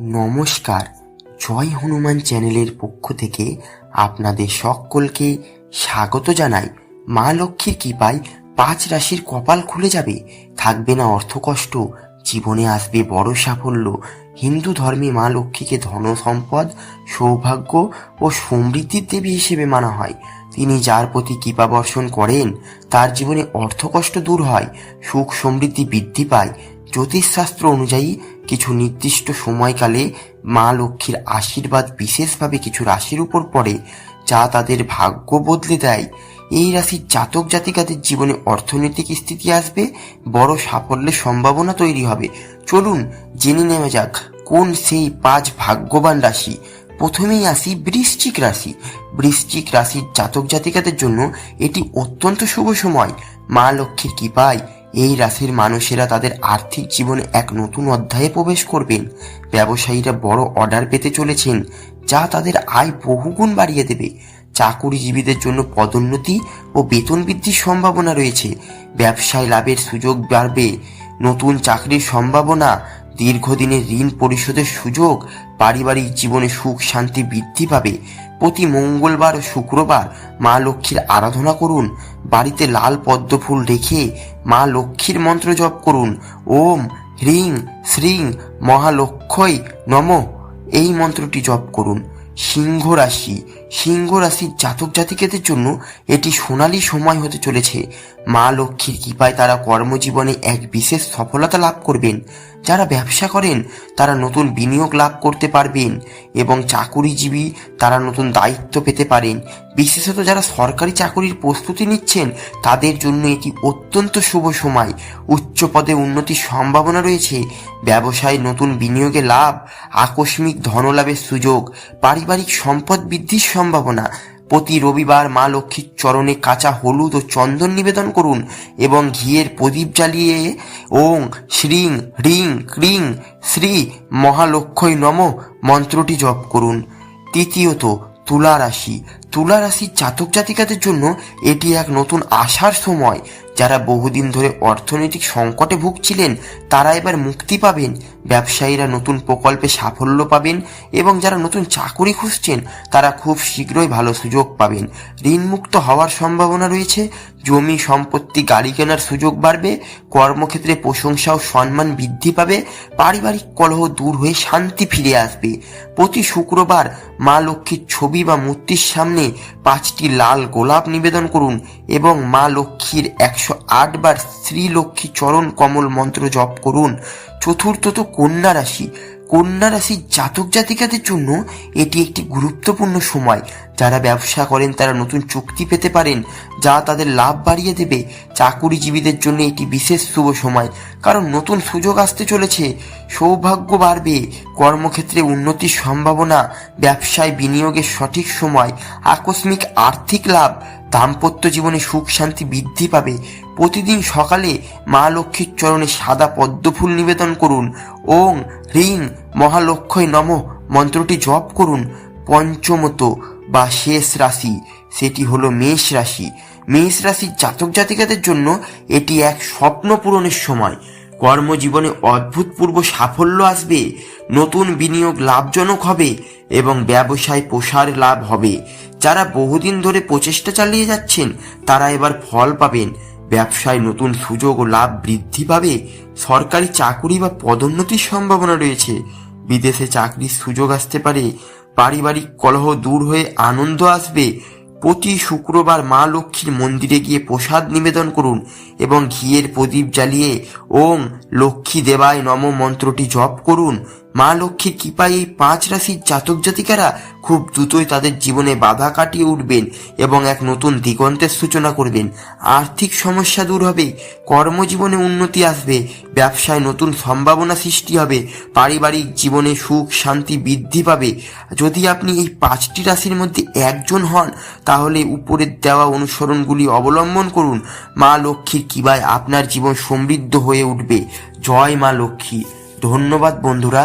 নমস্কার, জয় হনুমান চ্যানেলের পক্ষ থেকে আপনাদের সকলকে স্বাগত জানাই। মা লক্ষ্মীর কৃপায় পাঁচ রাশির কপাল খুলে যাবে। থাকবে না অর্থকষ্ট, জীবনে আসবে বড় সাফল্য। হিন্দু ধর্মে মা লক্ষ্মীকে ধন সম্পদ, সৌভাগ্য ও সমৃদ্ধির দেবী হিসেবে মানা হয়। তিনি যার প্রতি কৃপা বর্ষণ করেন, তার জীবনে অর্থকষ্ট দূর হয় সুখ সমৃদ্ধি বৃদ্ধি পায়। জ্যোতিষশাস্ত্র অনুযায়ী কিছু নির্দিষ্ট সময়কালে মা লক্ষ্মীর আশীর্বাদ বিশেষভাবে কিছু রাশির উপর পড়ে, যা তাদের ভাগ্য বদলে দেয়। এই রাশির জাতক জাতিকাদের জীবনে অর্থনৈতিক স্থিতি আসবে, বড় সাফল্যের সম্ভাবনা তৈরি হবে। চলুন জেনে নেওয়া যাক, কোন সেই পাঁচ ভাগ্যবান রাশি? প্রথমেই আসি বৃশ্চিক রাশি। বৃশ্চিক রাশির জাতক জাতিকাদের জন্য এটি অত্যন্ত শুভ সময়। মা লক্ষ্মীর কৃপায় এই রাশির মানুষেরা তাদের আর্থিক জীবনে এক নতুন অধ্যায়ে প্রবেশ করবেন। ব্যবসায়ীরা বড় অর্ডার পেতে চলেছেন, যা তাদের আয় বহুগুণ বাড়িয়ে দেবে। চাকুরিজীবীদের জন্য পদোন্নতি ও বেতন বৃদ্ধির সম্ভাবনা রয়েছে। ব্যবসায় লাভের সুযোগ বাড়বে। নতুন চাকরির সম্ভাবনা, দীর্ঘদিনের ঋণ পরিশোধের সুযোগ, পারিবারিক জীবনে সুখ শান্তি বৃদ্ধি পাবে। প্রতি মঙ্গলবার ও শুক্রবার মা লক্ষ্মীর আরাধনা করুন, বাড়িতে লাল পদ্ম ফুল রেখে মা লক্ষ্মীর মন্ত্র জপ করুন। ওম হ্রিং শ্রিং মহালক্ষ্যই নম। এই মন্ত্রটি জপ করুন। সিংহ রাশি, সিংহ রাশির জাতক জাতিকাদের জন্য এটি সোনালী সময় হতে চলেছে। মা লক্ষ্মীর কৃপায় তারা কর্মজীবনে এক বিশেষ সফলতা লাভ করবেন। যারা ব্যবসা করেন, তারা নতুন বিনিয়োগ লাভ করতে পারবেন এবং চাকুরিজীবী তারা নতুন দায়িত্ব পেতে পারেন। বিশেষত যারা সরকারি চাকুরির প্রস্তুতি নিচ্ছেন, তাদের জন্য এটি অত্যন্ত শুভ সময়। উচ্চ পদে উন্নতির সম্ভাবনা রয়েছে। ব্যবসায় নতুন বিনিয়োগে লাভ, আকস্মিক ধনলাভের সুযোগ, পারিবারিক সম্পদ বৃদ্ধির সম্ভাবনা প্রতি রবিবার মা লক্ষ্মীর চরণে কাঁচা হলুদ ও চন্দন নিবেদন করুন এবং ঘিয়ের প্রদীপ জ্বালিয়ে ওং, শ্রীং, হ্রিং, ক্রিং, শ্রী মহালক্ষ্মী নম মন্ত্রটি জপ করুন। তৃতীয়ত, তুলা রাশি। তুলা রাশির জাতক জাতিকাদের জন্য এটি এক নতুন আশার সময়। যারা বহুদিন ধরে অর্থনৈতিক সংকটে ভুগছিলেন, তারা এবার মুক্তি পাবেন। ব্যবসায়ীরা নতুন প্রকল্পে সাফল্য পাবেন এবং যারা নতুন চাকুরি খুঁজছেন, তারা খুব শীঘ্রই ভালো সুযোগ পাবেন। ঋণমুক্ত হওয়ার সম্ভাবনা রয়েছে, জমি সম্পত্তি গাড়ি কেনার সুযোগ বাড়বে, কর্মক্ষেত্রে প্রশংসা ও সম্মান বৃদ্ধি পাবে, পারিবারিক কলহ দূর হয়ে শান্তি ফিরে আসবে। প্রতি শুক্রবার মা লক্ষ্মীর ছবি বা মূর্তির সামনে পাঁচটি লাল গোলাপ নিবেদন করুন এবং মা লক্ষ্মীর একশো আট বার শ্রীলক্ষ্মী চরণ কমল মন্ত্র জপ করুন। চতুর্থত কন্যা রাশি। কন্যা রাশির জাতক জাতিকাদের জন্য এটি একটি গুরুত্বপূর্ণ সময়। যারা ব্যবসা করেন, তারা নতুন চুক্তি পেতে পারেন, যা তাদের লাভ বাড়িয়ে দেবে। চাকুরিজীবীদের জন্য এটি বিশেষ শুভ সময়, কারণ নতুন সুযোগ আসতে চলেছে। সৌভাগ্য বাড়বে। কর্মক্ষেত্রে উন্নতির সম্ভাবনা। ব্যবসায় বিনিয়োগের সঠিক সময়। আকস্মিক আর্থিক লাভ। দাম্পত্য জীবনে সুখ শান্তি বৃদ্ধি পাবে, প্রতিদিন সকালে মা লক্ষ্মীর চরণে সাদা পদ্মফুল নিবেদন করুন, ওং হ্রিং মহালক্ষ্মী নম মন্ত্রটি জপ করুন, পঞ্চমত বা শেষ রাশি, সেটি হলো মেষ রাশি। মেষ রাশির জাতক জাতিকাদের জন্য এটি এক স্বপ্ন পূরণের সময়। কর্মজীবনে অদ্ভুতপূর্ব সাফল্য আসবে, নতুন বিনিয়োগ লাভজনক হবে এবং ব্যবসায় প্রসার লাভ হবে। যারা বহুদিন ধরে প্রচেষ্টা চালিয়ে যাচ্ছেন, তারা এবার ফল পাবেন। ব্যবসায় নতুন সুযোগ ও লাভ বৃদ্ধি পাবে। সরকারি চাকুরি বা পদোন্নতির সম্ভাবনা রয়েছে। বিদেশে চাকরির সুযোগ আসতে পারে। পারিবারিক কলহ দূর হয়ে আনন্দ আসবে। প্রতি শুক্রবার মা লক্ষ্মীর মন্দিরে গিয়ে প্রসাদ নিবেদন করুন এবং ঘিয়ের প্রদীপ জ্বালিয়ে ওং লক্ষ্মী দেবায় নম মন্ত্রটি জপ করুন। মা লক্ষ্মীর কৃপায় এই পাঁচ রাশির জাতক জাতিকারা খুব দ্রুতই তাদের জীবনে বাধা কাটিয়ে উঠবেন এবং এক নতুন দিগন্তের সূচনা করবেন। আর্থিক সমস্যা দূর হবে, কর্মজীবনে উন্নতি আসবে, ব্যবসায় নতুন সম্ভাবনা সৃষ্টি হবে, পারিবারিক জীবনে সুখ, শান্তি বৃদ্ধি পাবে। যদি আপনি এই পাঁচটি রাশির মধ্যে একজন হন, তাহলে উপরের দেওয়া অনুসরণগুলি অবলম্বন করুন। মা লক্ষ্মীর কৃপায় আপনার জীবন সমৃদ্ধ হয়ে উঠবে। জয় মা লক্ষ্মী। ধন্যবাদ বন্ধুরা।